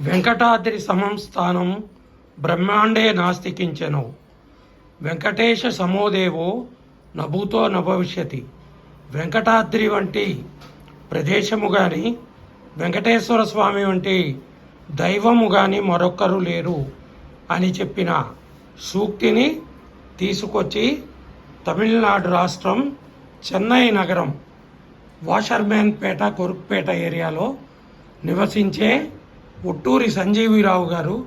వెంకటాద్రి సమంస్థానం బ్రహ్మాండే నాస్తికించెను. వెంకటేశ సమోదేవో నభూతో నభవిష్యతి. వెంకటాద్రి వంటి ప్రదేశము కానీ వెంకటేశ్వర స్వామి వంటి దైవము కానీ మరొకరు లేరు అని చెప్పిన సూక్తిని తీసుకొచ్చి తమిళనాడు రాష్ట్రం చెన్నై నగరం వాషర్మ్యాన్పేట కొరుక్పేట ఏరియాలో నివసించే ఒట్టూరి సంజీవిరావు గారు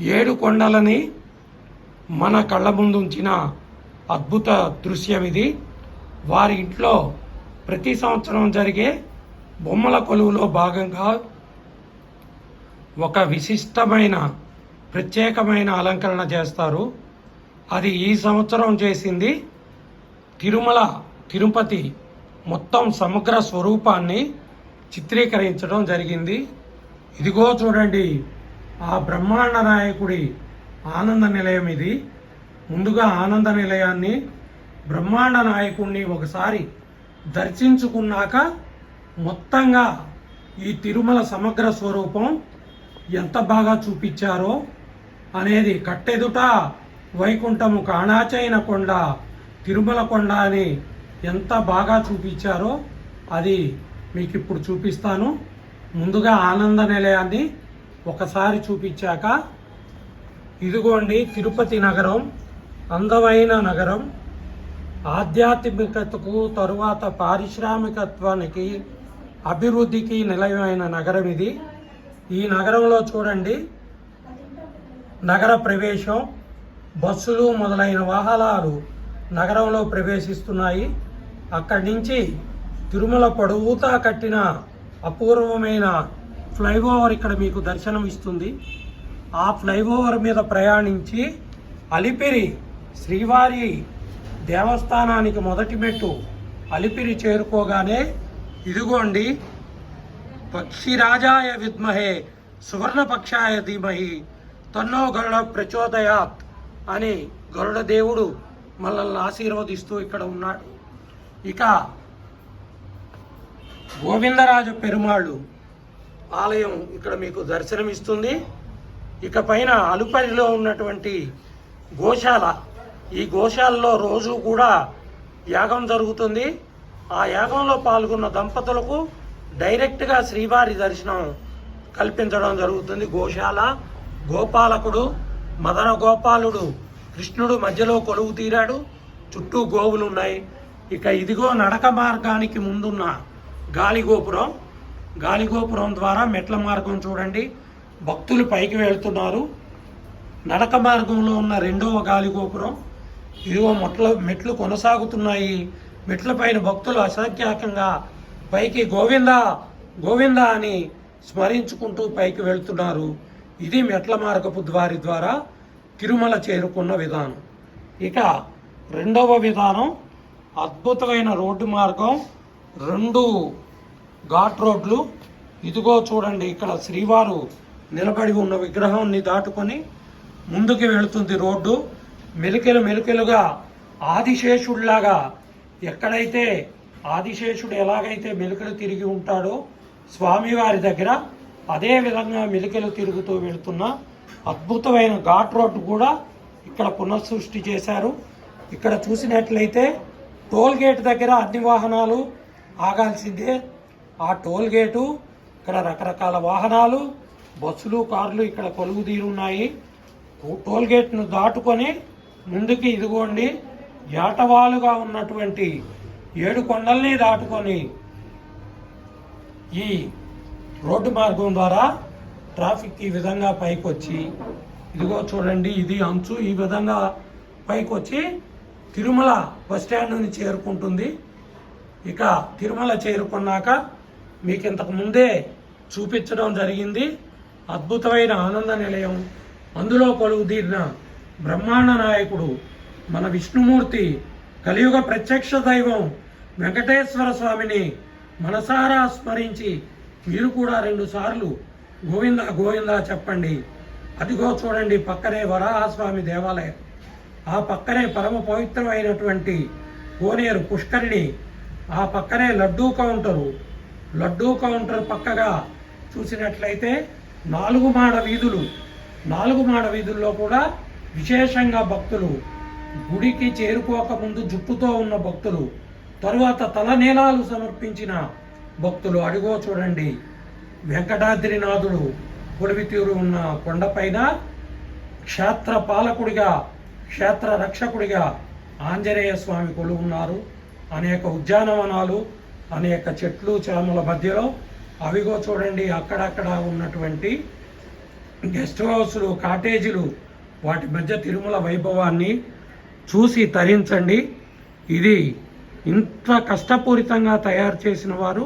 ఏడు కొండలని మన కళ్ళ ముందు ఉంచిన అద్భుత దృశ్యం ఇది. వారి ఇంట్లో ప్రతి సంవత్సరం జరిగే బొమ్మల కొలువులో భాగంగా ఒక విశిష్టమైన ప్రత్యేకమైన అలంకరణ చేస్తారు. అది ఈ సంవత్సరం చేసింది తిరుమల తిరుపతి మొత్తం సమగ్ర స్వరూపాన్ని చిత్రీకరించడం జరిగింది. ఇదిగో చూడండి ఆ బ్రహ్మాండ నాయకుడి ఆనంద నిలయం ఇది. ముందుగా ఆనంద నిలయాన్ని బ్రహ్మాండ నాయకుడిని ఒకసారి దర్శించుకున్నాక మొత్తంగా ఈ తిరుమల సమగ్ర స్వరూపం ఎంత బాగా చూపించారో అనేది కట్టెదుట వైకుంఠము కాణాచైన కొండ తిరుమల కొండ అని ఎంత బాగా చూపించారో అది మీకు ఇప్పుడు చూపిస్తాను. ముందుగా ఆనంద నిలయాన్ని ఒకసారి చూపించాక ఇదిగోండి తిరుపతి నగరం అందమైన నగరం ఆధ్యాత్మికతకు తరువాత పారిశ్రామికత్వానికి అభివృద్ధికి నిలయమైన నగరం ఇది. ఈ నగరంలో చూడండి నగర ప్రవేశం బస్సులు మొదలైన వాహనాలు నగరంలో ప్రవేశిస్తున్నాయి. అక్కడి నుంచి తిరుమల పొడవుతా కట్టిన అపూర్వమైన ఫ్లైఓవర్ ఇక్కడ మీకు దర్శనం ఇస్తుంది. ఆ ఫ్లైఓవర్ మీద ప్రయాణించి అలిపిరి శ్రీవారి దేవస్థానానికి మొదటి మెట్టు అలిపిరి చేరుకోగానే ఇదిగోండి. పక్షిరాజాయ విద్మహే సువర్ణపక్షాయ ధీమహి తన్నో గరుడ ప్రచోదయాత్ అని గరుడ దేవుడు మనల్ని ఆశీర్వదిస్తూ ఇక్కడ ఉన్నాడు. ఇక గోవిందరాజు పెరుమాళ్ళు. ఆలయం ఇక్కడ మీకు దర్శనమిస్తుంది ఇక పైన అలుపరిలో ఉన్నటువంటి గోశాల. ఈ గోశాలలో రోజు కూడా యాగం జరుగుతుంది. ఆ యాగంలో పాల్గొన్న దంపతులకు డైరెక్ట్గా శ్రీవారి దర్శనం కల్పించడం జరుగుతుంది. గోశాల గోపాలకుడు మదన గోపాలుడు కృష్ణుడు మధ్యలో కొలువు తీరాడు. చుట్టూ గోవులు ఉన్నాయి ఇక ఇదిగో నడక మార్గానికి ముందున్న గాలిగోపురం. గాలిగోపురం ద్వారా మెట్ల మార్గం చూడండి. భక్తులు పైకి వెళ్తున్నారు. నడక మార్గంలో ఉన్న రెండవ గాలిగోపురం. ఇదిగో మెట్ల మెట్లు కొనసాగుతున్నాయి. మెట్లపైన భక్తులు అసంఖ్యాకంగా పైకి గోవింద గోవింద అని స్మరించుకుంటూ పైకి వెళ్తున్నారు. ఇది మెట్ల మార్గపు ద్వారి ద్వారా తిరుమల చేరుకున్న విధానం. ఇక రెండవ విధానం అద్భుతమైన రోడ్డు మార్గం. రెండు ఘాట్ రోడ్లు. ఇదిగో చూడండి ఇక్కడ శ్రీవారు నిలబడి ఉన్న విగ్రహాన్ని దాటుకొని ముందుకు వెళుతుంది రోడ్డు. మెలికెలు మెలికెలుగా ఆదిశేషుడిలాగా ఎక్కడైతే ఆదిశేషుడు ఎలాగైతే మెలికలు తిరిగి ఉంటాడో స్వామివారి దగ్గర అదే విధంగా మెలికలు తిరుగుతూ వెళుతున్న అద్భుతమైన ఘాట్ రోడ్డు కూడా ఇక్కడ పునఃసృష్టి చేశారు. ఇక్కడ చూసినట్లయితే టోల్ గేట్ దగ్గర అన్ని వాహనాలు ఆగాల్సిందే. ఆ టోల్ గేటు ఇక్కడ రకరకాల వాహనాలు బస్సులు కార్లు ఇక్కడ కొలువు తీరున్నాయి టోల్ గేట్ను దాటుకొని ముందుకి ఇదిగోండి ఏటవాలుగా ఉన్నటువంటి ఏడు కొండల్ని దాటుకొని ఈ రోడ్డు మార్గం ద్వారా ట్రాఫిక్ ఈ విధంగా పైకి వచ్చి ఇదిగో చూడండి ఇది అంచు ఈ విధంగా పైకి వచ్చి తిరుమల బస్ స్టాండ్ని చేరుకుంటుంది. ఇక తిరుమల చేరుకున్నాక మీకు ఇంతకు ముందే చూపించడం జరిగింది. అద్భుతమైన ఆనంద నిలయం. అందులో కొలువుదీరిన బ్రహ్మాండ నాయకుడు మన విష్ణుమూర్తి కలియుగ ప్రత్యక్ష దైవం వెంకటేశ్వర స్వామిని మనసారా స్మరించి మీరు కూడా రెండుసార్లు గోవింద గోవింద చెప్పండి. అదిగో చూడండి పక్కనే వరాహస్వామి దేవాలయం. ఆ పక్కనే పరమ పవిత్రమైనటువంటి కోనేరు పుష్కరిణి ఆ పక్కనే లడ్డూ కౌంటరు. లడ్డూ కౌంటర్ పక్కగా చూసినట్లయితే నాలుగు మాడ వీధులు. నాలుగు మాడ వీధుల్లో కూడా విశేషంగా భక్తులు. గుడికి చేరుకోకముందు జుట్టుతో ఉన్న భక్తులు. తరువాత తలనీలాలు సమర్పించిన భక్తులు. అడుగో చూడండి. వెంకటాద్రినాథుడు కొడివితీరు ఉన్న కొండపైన క్షేత్ర పాలకుడిగా క్షేత్ర రక్షకుడిగా ఆంజనేయ స్వామి కొలువున్నారు. అనేక ఉద్యానవనాలు అనేక చెట్లు చేమల మధ్యలో. అవిగో చూడండి అక్కడక్కడ ఉన్నటువంటి గెస్ట్ హౌస్లు కాటేజీలు వాటి మధ్య తిరుమల వైభవాన్ని చూసి తరించండి. ఇది ఇంత కష్టపూరితంగా తయారు చేసిన వారు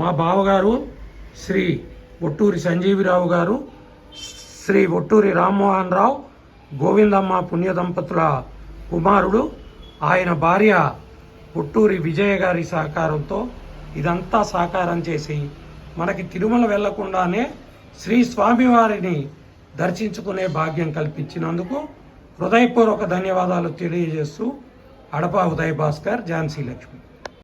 మా బావగారు శ్రీ ఒట్టూరి సంజీవిరావు గారు శ్రీ ఒట్టూరి రామ్మోహన్ రావు గోవిందమ్మ పుణ్య దంపతుల కుమారుడు ఆయన భార్య పుట్టూరి విజయ గారి సహకారంతో ఇదంతా సాకారం చేసి మనకి తిరుమల వెళ్ళకుండానే శ్రీ స్వామివారిని దర్శించుకునే భాగ్యం కల్పించినందుకు హృదయపూర్వక ధన్యవాదాలు తెలియజేస్తూ అడప ఉదయ్ భాస్కర్ ఝాన్సీ లక్ష్మి.